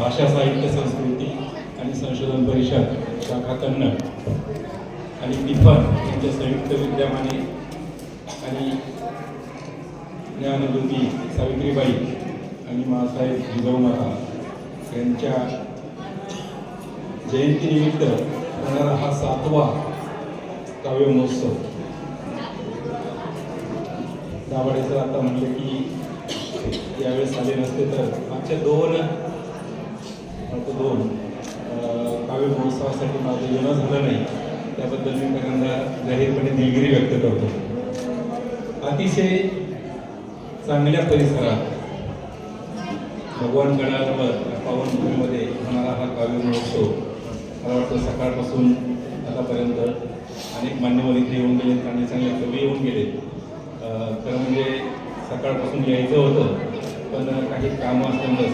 भाषा साहित्य संस्कृती आणि संशोधन परिषद शाखा कन्नड आणि टिफन यांच्या संयुक्त विद्यमाने आणि ज्ञानज्योती सावित्रीबाई आणि मासाहेब जिजाऊ माता यांच्या जयंतीनिमित्त होणारा हा सातवा काव्य महोत्सव. दाभाडे सर आता म्हणले की यावेळेस आले नसते तर मागच्या दोन फक्त दोन काव्य महोत्सवासाठी माझं येणं झालं नाही. त्याबद्दल मी पहिल्यांदा जाहीरपणे दिलगिरी व्यक्त करतो. अतिशय चांगल्या परिसरात भगवान गणावर पावनभूमीमध्ये होणारा हा काव्य महोत्सव मला वाटतं सकाळपासून आतापर्यंत अनेक मान्यवर इथे येऊन गेले चांगले चांगले कवी येऊन गेले. तर खरं म्हणजे सकाळपासून यायचं होतं पण काही कामं असल्यामुळे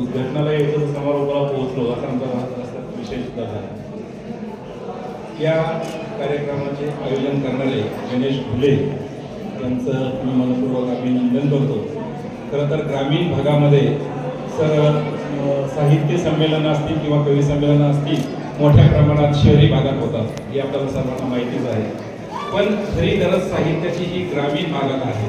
उद्घाटनाला येत समारोपाला पोहोचलो असा आमचा हा विषय सुद्धा झाला या कार्यक्रमाचे आयोजन करणारे गणेश फुले यांचं मी मनपूर्वक अभिनंदन करतो. खरं तर ग्रामीण भागामध्ये सर साहित्य संमेलनं असतील किंवा कवी संमेलनं असतील मोठ्या प्रमाणात शहरी भागात होतात. हे आपल्याला सर्वांना माहितीच आहे. पण खरी गरज साहित्याची ही ग्रामीण भागात आहे.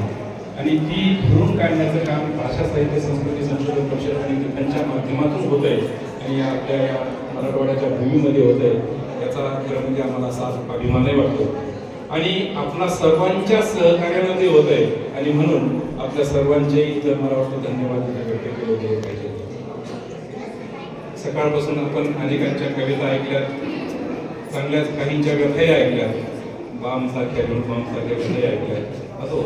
आणि ती भरून काढण्याचं काम भाषा साहित्य संस्कृती संशोधन परिषद आणि त्यांच्या माध्यमातून होत आहे आणि या आपल्या या मराठवाड्याच्या भूमीमध्ये होत आहे याचा खरं म्हणजे आम्हाला साथ अभिमानही वाटतो. आणि आपणा सर्वांच्या सहकार्यानं ते होत आहे आणि म्हणून आपल्या सर्वांचे इथं मला वाटतं धन्यवाद व्यक्त केले गेले पाहिजे. सकाळपासून आपण अनेकांच्या कविता ऐकल्यात चांगल्याच काहींच्या व्यथाही ऐकल्यात बाम सारख्या बाम सारख्या व्यथाही ऐकल्यात असो.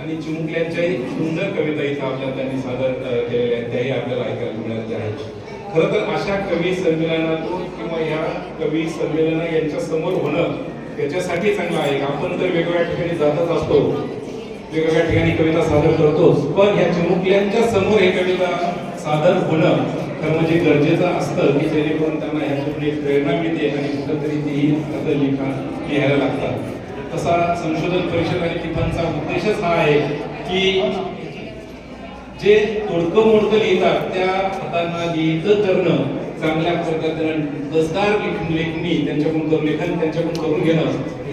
आणि चिमुकल्यांच्याही सुंदर कविता इथं आपल्या त्यांनी सादर केलेल्या आहेत. त्याही आपल्याला ऐकायला मिळाल्या आहेत. खरं तर अशा कवी संमेलनातून किंवा या कवी संमेलन यांच्या समोर होणं त्याच्यासाठी चांगलं आहे. आपण तर वेगवेगळ्या ठिकाणी जातच असतो. वेगवेगळ्या ठिकाणी कविता सादर करतोच. पण या चिमुकल्यांच्या समोर हे कविता सादर होणं खरं म्हणजे गरजेचं असतं की जेणेकरून त्यांना ह्यातून एक प्रेरणा मिळते आणि कुठंतरी तेही आता लिखाण लिहायला लागतात. तसा संशोधन परिषद आणि टिफांचा उद्देशच हा आहे की जे तोडकं मोडकं लिहितात त्या हातांना लिहितं करणं चांगल्या पद्धतीनं दसदार लेखणी त्यांच्याकडून करून लेखन त्यांच्याकडून करून घेणं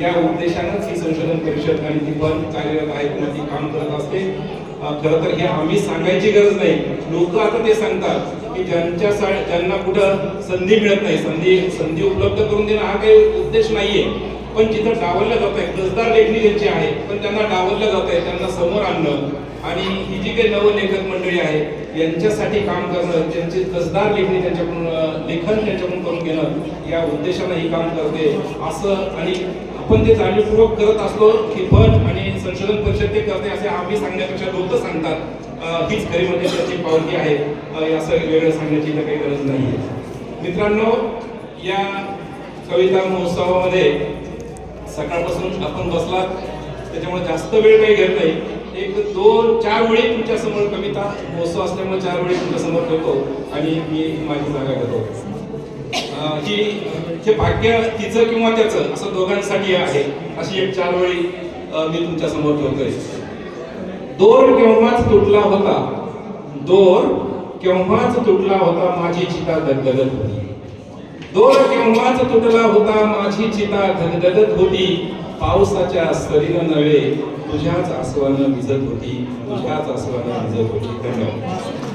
या उद्देशानंच ही संशोधन परिषद आणि ती पण कार्यरत आहे किंवा ती काम करत असते. खर खरं तर हे आम्ही सांगायची गरज नाही. लोक आता ते सांगतात की ज्यांच्या सा- ज्यांना कुठं संधी मिळत नाही संधी संधी उपलब्ध करून देणं हा काही उद्देश नाहीये. पण जिथं डावललं जात आहे दसदार लेखणी ज्यांची आहे पण त्यांना डावललं जात आहे त्यांना समोर आणणं. आणि ही जी काही नवलेखक मंडळी आहे यांच्यासाठी काम करणं त्यांची कसदार लेखणी त्यांच्याकडून लेखन त्यांच्याकडून करून घेणं या उद्देशानं ही काम करते. असं आणि आपण ते जाणीवपूर्वक करत असलो की पण आणि संशोधन परिषद ते करते असे आम्ही सांगण्यापेक्षा लोक सांगतात. हीच खरी म्हणजे त्याची पावती आहे. असं वेगळं सांगण्याची काही गरज नाही मित्रांनो या कविता महोत्सवामध्ये सकाळपासून आपण बसलात त्याच्यामुळे जास्त वेळ काही घेत नाही. एक दोन चार वेळी तुमच्यासमोर कविता महोत्सव असल्यामुळे चार वेळी तुमच्यासमोर ठेवतो आणि मी माझी जागा घेतो. अं, ही हे भाग्य तिचं किंवा त्याचं असं दोघांसाठी आहे. अशी एक चार वेळी मी तुमच्यासमोर ठेवतोय. दोर केव्हाच तुटला होता. दोर केव्हाच तुटला होता माझी चिता दगदगत. होती दोन केव्हाच तुटला होता माझी चिता धगधगत होती. पावसाच्या सरीनं नव्हे तुझ्याच आसवानं भिजत होती. तुझ्याच आसवानं भिजत होती. धन्यवाद.